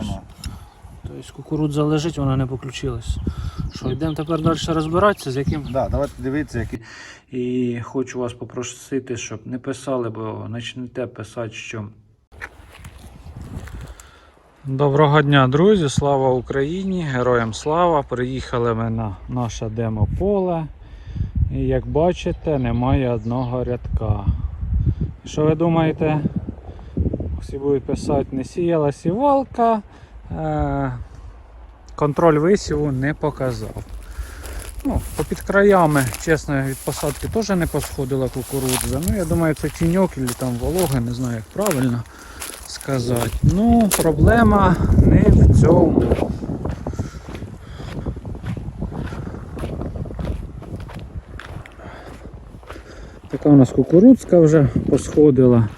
Ага. Тобто кукурудза лежить, вона не поключилась. Що, йдемо тепер далі розбиратися, з яким. Да, давайте дивитися, які. І хочу вас попросити, щоб не писали, бо почнете писати, що. Доброго дня, друзі! Слава Україні! Героям слава! Приїхали ми на наше демо-поле. І як бачите, немає одного рядка. Що ви думаєте? Всі будуть писати, не сіяла сівалка. Е- контроль висіву не показав. Ну, попід краями, чесно, від посадки теж не посходила кукурудза. Ну, я думаю, це тіньок або там вологи, не знаю, як правильно сказати. Ну, проблема не в цьому. Така у нас кукурудзка вже посходила.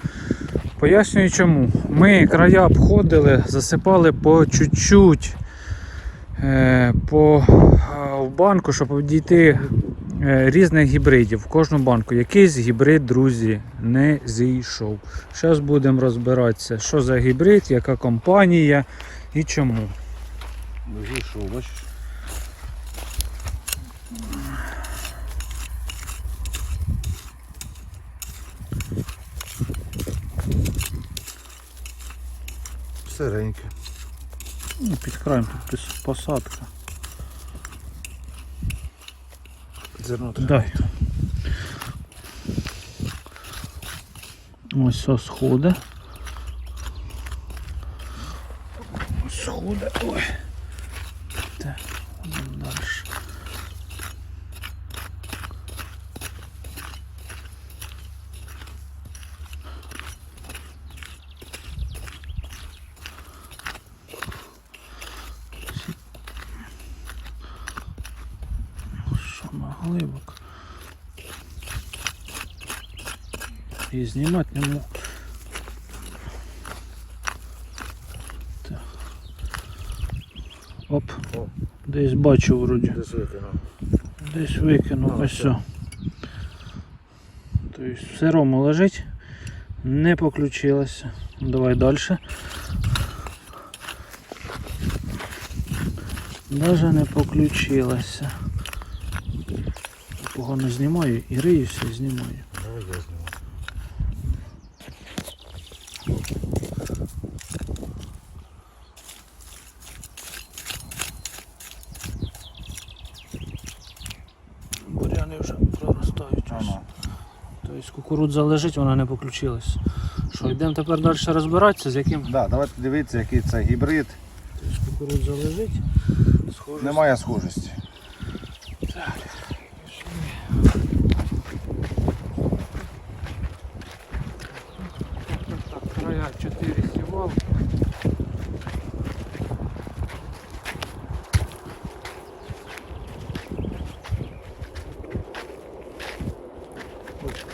Пояснюю чому. Ми края обходили, засипали по чуть-чуть е, по, а, в банку, щоб дійти е, різних гібридів в кожну банку. Якийсь гібрид, друзі, не зійшов. Зараз будемо розбиратися, що за гібрид, яка компанія і чому. Вийшов, бачиш? Сиреньке. Ну, під краєм тут посадка. Зерно Дай. Ось все сходи. Сходи. Ой. Так, далі. Глибок? І знімати не можу. Так. Оп, О. десь бачу вроді. Десь викинув. Десь викинув, ось все. все. Тобто в сирому лежить, не поключилося. Давай далі. Даже не поключилося. Погано знімаю і риюся і знімаю. Давай я зніму. Буряни вже проростають. Ага. Тобто кукурудза лежить, вона не поключилась. Що, йдемо тепер далі розбиратися, з яким Да, давайте дивитися, який це гібрид. тобто, кукурудза лежить. Схоже, Немає схожості. Так, края 4 сівалки.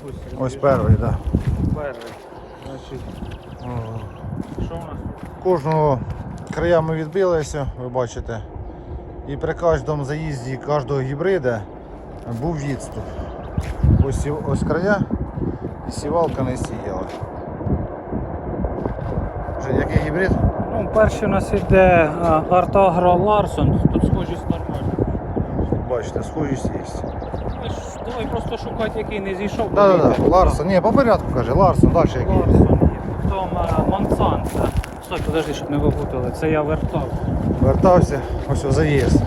Ось, ось, перший, так. Да. перший. Значить, що у нас? Кожного краями відбилися, ви бачите. І при кожному заїзді кожного гібрида був відступ. Ось, ось края і сівалка не сіяла. Вже який гібрид? Ну, перший у нас іде Артагро Ларсон, тут схожість нормальна. Бачите, схожість є. Ми ж Давай просто шукати, який не зійшов. Так, так, так. Ларсон. Ні, по порядку каже. Ларсон, далі який. Ларсон є. Потім е, Монсанто. Стой, подожди, щоб не випутали. Це я вертав. Вертався, ось о, заїзд.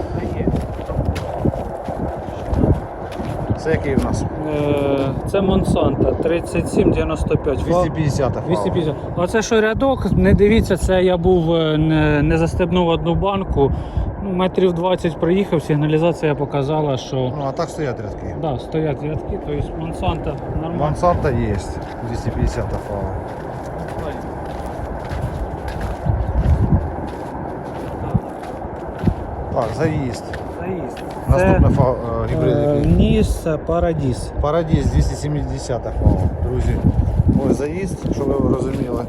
Це який у нас? Е, Це Монсанто 3795. 250 фау. 250. Оце що рядок, не дивіться, це я був е, не, не застебнув одну банку. Ну, метрів 20 проїхав, сигналізація показала, що Ну, а так стоять рядки. да, стоять рядки, тобто Монсанто нормально. Монсанто є. 250 фау. Так, заїзд. Заїзд. Наступний фау, е, гібрид Е, який? Ніс Парадіс. Парадіс 270 фау, друзі. Ось заїзд, щоб ви розуміли.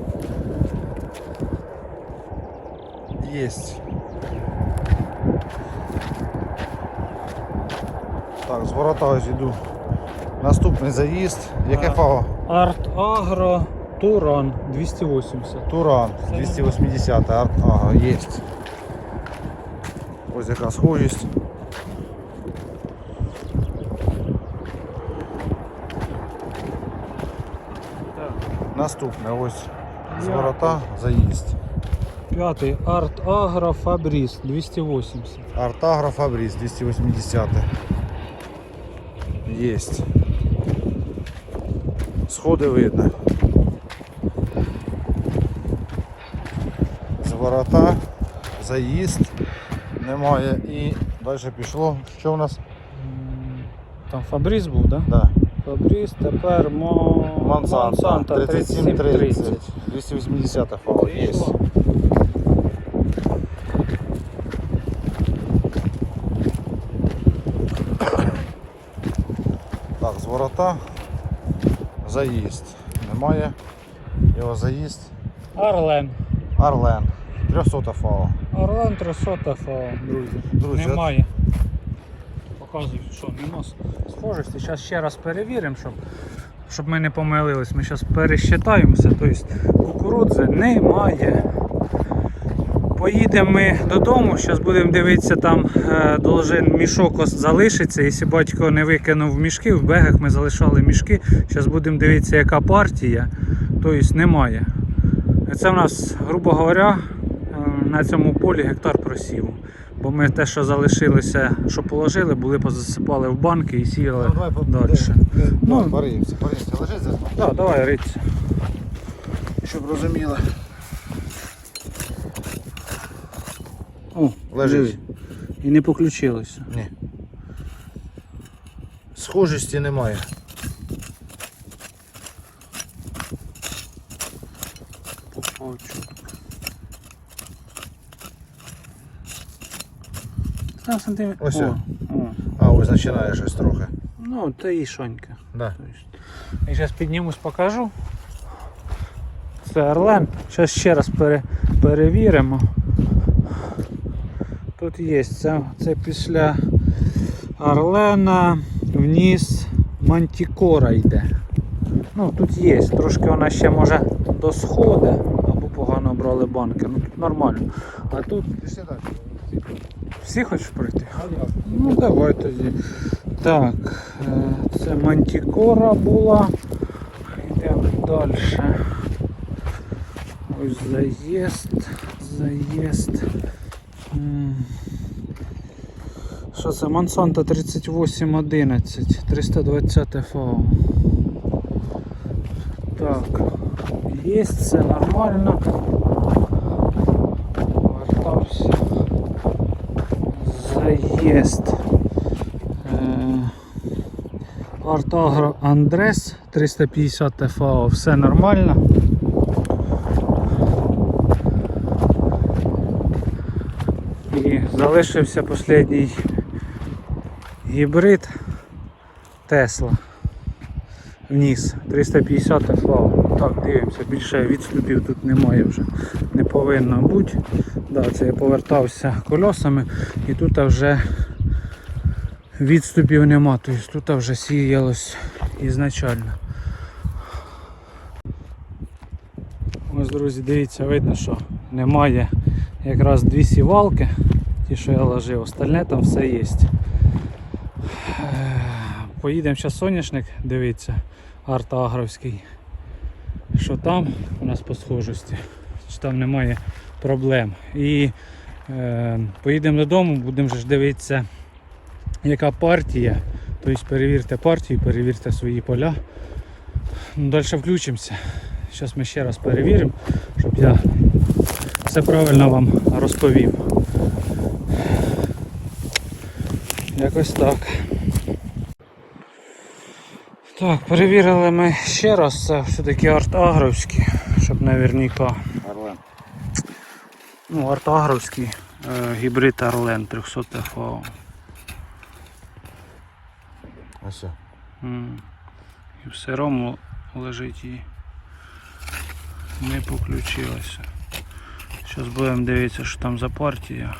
Єсть. Так, звертаюсь, йду. Наступний заїзд. Яке А. фау? Арт Агро Туран 280. Туран 280 арт. Ага, є. Ось яка схожість. Наступне ось з ворота заїзд. П'ятий Арт Агро Фабріс 280. Артагра Фабрис 280. Есть. Сходи видно. З ворота, заїзд немає і далі пішло. Що у нас? Там Фабріс був, так? Да? Да. Фабріс, тепер Мо... Монсанто 3730. 3730. 280 фау є. Пішло. Так, з ворота. Заїзд. Немає. Його заїзд. Орлен. Арлен. 300 фау. Орлен 300 ФА, друзі. Друзі, Немає. Показую, що нема схожості. Зараз ще раз перевіримо, щоб, щоб ми не помилились. Ми зараз пересчитаємося. Тобто кукурудзи немає. Поїдемо ми додому, зараз будемо дивитися, там е, должен мішок залишиться. Якщо батько не викинув мішки, в бегах ми залишали мішки. Зараз будемо дивитися, яка партія. Тобто немає. Це в нас, грубо говоря, е, на цьому полі гектар просіву. Бо ми те, що залишилося, що положили, були позасипали в банки і сіяли далі. Ну, Ну. паримся, паримся. Лежить за Так, давай риться. щоб розуміли. О, Лежить. І не поключилося. Ні. Схожості немає. Попавчу. Там сантиметр. Ось О, о. А, ось починає щось трохи. Ну, це і шонька. Да. Я зараз піднімусь, покажу. Це Орлен. Зараз ще раз пере, перевіримо. Тут є. Це, це після Орлена вниз Мантікора йде. Ну, тут є. Трошки вона ще може до сходу, або погано брали банки. Ну тут нормально. А тут всі хочеш пройти? Ну давай тоді. Так, е, це мантікора була. Йдемо далі. Ось заїзд. Заїзд. Що це? Монсанто 3811, 320 ФАО. Так, є, це нормально. Вертався заїзд. Е, Артагро Андрес 350 ТФАО, все нормально. І залишився останній гібрид Тесла. Вниз 350 ФАО. Так, дивимося, більше відступів тут немає вже. Не повинно бути. Да, це я повертався кольосами і тут вже відступів нема, тобто тут вже сіялось ізначально. Ось, друзі, дивіться, видно, що немає якраз дві сівалки, ті, що я ложив, остальне там все є. Поїдемо зараз соняшник, дивіться, артагровський. Що там у нас по схожості, що там немає проблем. І е, поїдемо додому, будемо ж дивитися, яка партія. Тобто перевірте партію, перевірте свої поля. Ну, далі включимося. Зараз ми ще раз перевіримо, щоб я все правильно вам розповів. Якось так. Так, перевірили ми ще раз, це все-таки арт-агровські, щоб наверняка. Орлен. Ну, артагровський е, гібрид Орлен 300 ФАО. Ось. М. І в сирому лежить і не поключилося. Зараз будемо дивитися, що там за партія.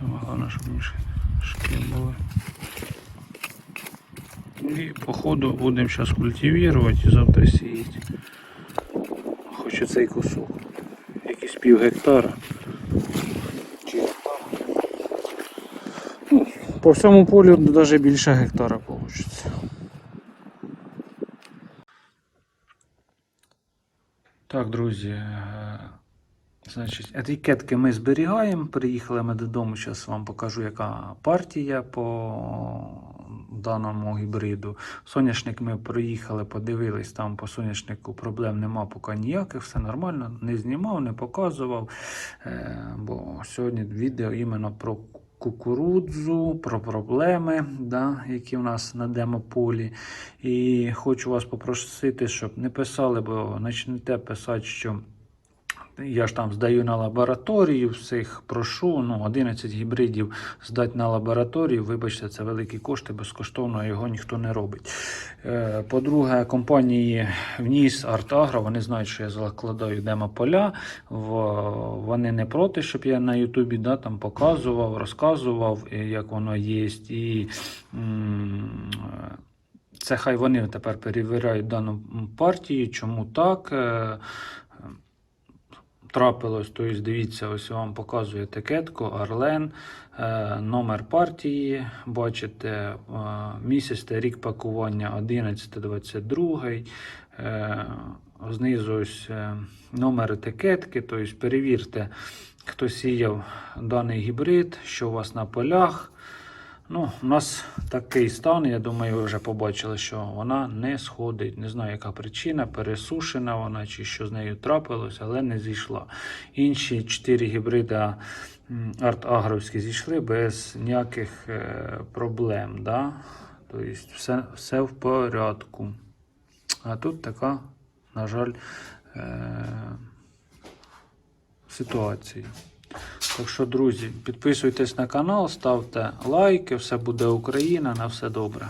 Саме головне, щоб мішки були. І по ходу будемо зараз культивувати і завтра сіяти. Хочу цей кусок. Якийсь пів гектара. Чи. Ну, по всьому полю навіть більше гектара вийде. Так, друзі. Значить, етикетки ми зберігаємо. Приїхали ми додому. Зараз вам покажу, яка партія по даному гібриду. Соняшник ми проїхали, подивились, там по соняшнику проблем нема поки ніяких, все нормально. Не знімав, не показував. Е, Бо сьогодні відео іменно про кукурудзу, про проблеми, да, які в нас на демополі. І хочу вас попросити, щоб не писали, бо почнете писати, що. Я ж там здаю на лабораторію, всіх прошу. Ну, 11 гібридів здати на лабораторію. Вибачте, це великі кошти, безкоштовно його ніхто не робить. Е, По-друге, компанії вніс Артагро, вони знають, що я закладаю демополя. В- Вони не проти, щоб я на Ютубі да, там показував, розказував, е, як воно є. І це хай вони тепер перевіряють дану партію, чому так. Трапилось. Тобто, дивіться, ось вам показую етикетку Орлен, е, номер партії. Бачите, е, місяць та рік пакування 11-22. Е, знизу ось номер етикетки. Тобто, перевірте, хто сіяв даний гібрид, що у вас на полях. Ну, у нас такий стан, я думаю, ви вже побачили, що вона не сходить. Не знаю, яка причина, пересушена вона чи що з нею трапилось, але не зійшла. Інші чотири гібрида арт-агровські зійшли без ніяких е, проблем. Да? Тобто все, все в порядку. А тут така, на жаль, е, ситуація. Так що, друзі, підписуйтесь на канал, ставте лайки, все буде Україна, на все добре.